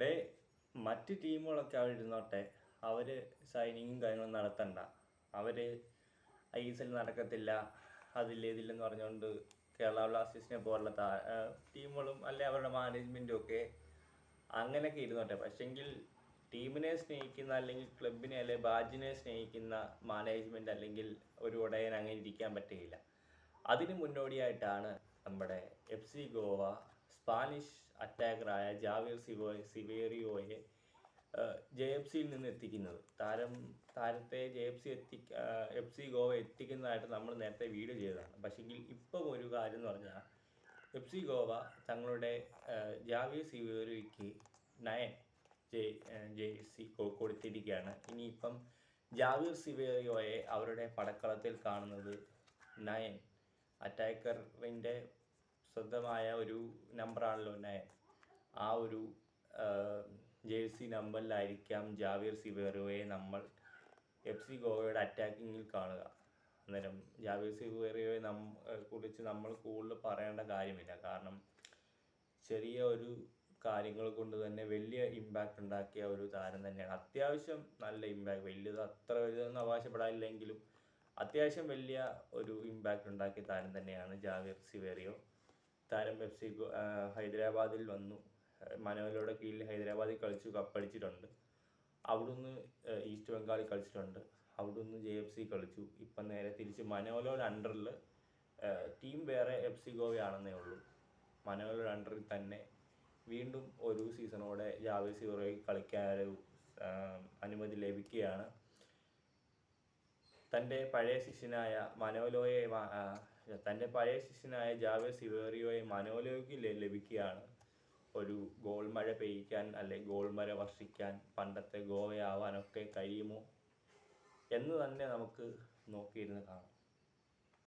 Day മറ്റ് ടീമുകളൊക്കെ അവിടെ ഇരുന്നോട്ടെ. അവർ സൈനിങ്ങും കാര്യങ്ങളും നടത്തണ്ട. അവർ ഐ എസ് എൽ നടക്കത്തില്ല അതില്ല ഇതില്ലെന്ന് പറഞ്ഞുകൊണ്ട് കേരള ബ്ലാസ്റ്റേഴ്സിനെ പോലുള്ള താ ടീമുകളും അല്ലെ അവരുടെ മാനേജ്മെന്റും ഒക്കെ അങ്ങനെയൊക്കെ ഇരുന്നോട്ടെ. പക്ഷെങ്കിൽ ടീമിനെ സ്നേഹിക്കുന്ന അല്ലെങ്കിൽ ക്ലബിനെ അല്ലെങ്കിൽ ബാജിനെ സ്നേഹിക്കുന്ന മാനേജ്മെന്റ് അല്ലെങ്കിൽ ഒരു ഉടയൻ അങ്ങനെ ഇരിക്കാൻ പറ്റുകയില്ല. അതിന് മുന്നോടിയായിട്ടാണ് നമ്മുടെ എഫ് സി ഗോവ സ്പാനിഷ് അറ്റാക്കറായ ജാവിയർ സിവോ സിവേറിയോയെ ജെ എഫ് സിയിൽ നിന്ന് എത്തിക്കുന്നത്. താരം താരത്തെ ജെ എഫ് സി എത്തി എഫ് സി ഗോവ എത്തിക്കുന്നതായിട്ട് നമ്മൾ നേരത്തെ വീഡിയോ ചെയ്തതാണ്. പക്ഷേങ്കിൽ ഇപ്പോൾ ഒരു കാര്യം എന്ന് പറഞ്ഞാൽ എഫ് സി ഗോവ തങ്ങളുടെ ജാവിയർ സിവേറിയോയ്ക്ക് നയൻ ജെ ജെ സി കൊടുത്തിരിക്കുകയാണ്. ഇനിയിപ്പം ജാവിയർ സിവേറിയോയെ അവരുടെ പടക്കളത്തിൽ കാണുന്നത് നയൻ. അറ്റാക്കറിന്റെ സ്വന്തമായ ഒരു നമ്പറാണല്ലോ നയൻ ആ ഒരു ജേഴ്സി നമ്പറിലായിരിക്കാം ജാവിയർ സിവേറിയോയെ നമ്മൾ എഫ് സി ഗോവയുടെ അറ്റാക്കിങ്ങിൽ കാണുക. അന്നേരം ജാവിയർ സിവേറിയോയെ നം കുറിച്ച് നമ്മൾ കൂടുതൽ പറയേണ്ട കാര്യമില്ല. കാരണം ചെറിയ ഒരു കാര്യങ്ങൾ കൊണ്ട് തന്നെ വലിയ ഇമ്പാക്റ്റ് ഉണ്ടാക്കിയ ഒരു താരം തന്നെയാണ്. അത്യാവശ്യം നല്ല ഇമ്പാക്റ്റ് വലിയത് അത്ര വലുതെന്ന് അവകാശപ്പെടാനില്ലെങ്കിലും അത്യാവശ്യം വലിയ ഒരു ഇമ്പാക്റ്റ് ഉണ്ടാക്കിയ താരം തന്നെയാണ് ജാവിർ സിവേറിയോ. താരം എഫ് സി ഹൈദരാബാദിൽ വന്നു. മനോലയുടെ കീഴിൽ ഹൈദരാബാദിൽ കളിച്ചു കപ്പടിച്ചിട്ടുണ്ട്. അവിടുന്ന് ഈസ്റ്റ് ബംഗാളിൽ കളിച്ചിട്ടുണ്ട്. അവിടുന്ന് ജെ എഫ് സി കളിച്ചു. ഇപ്പം നേരെ തിരിച്ച് മനോലയുടെ അണ്ടറിൽ ടീം വേറെ എഫ് സി ഗോവയാണെന്നേ ഉള്ളൂ. മനോലയുടെ അണ്ടറിൽ തന്നെ വീണ്ടും ഒരു സീസണോടെ ജാവേസി സിവറോയ്ക്ക് കളിക്കാൻ ഒരു അനുമതി ലഭിക്കുകയാണ്. തന്റെ പഴയ ശിഷ്യനായ മനോലോയെ തന്റെ പഴയ ശിഷ്യനായ ജാവേസ് സിവേറിയോയെ മനോലോയ്ക്ക് ലഭിക്കുകയാണ്. ഒരു ഗോൾ മഴ പെയ്യിക്കാൻ അല്ലെ ഗോൾ വർഷിക്കാൻ പണ്ടത്തെ ഗോവയാവാനൊക്കെ കഴിയുമോ എന്ന് തന്നെ നമുക്ക് നോക്കിയിരുന്ന് കാണാം.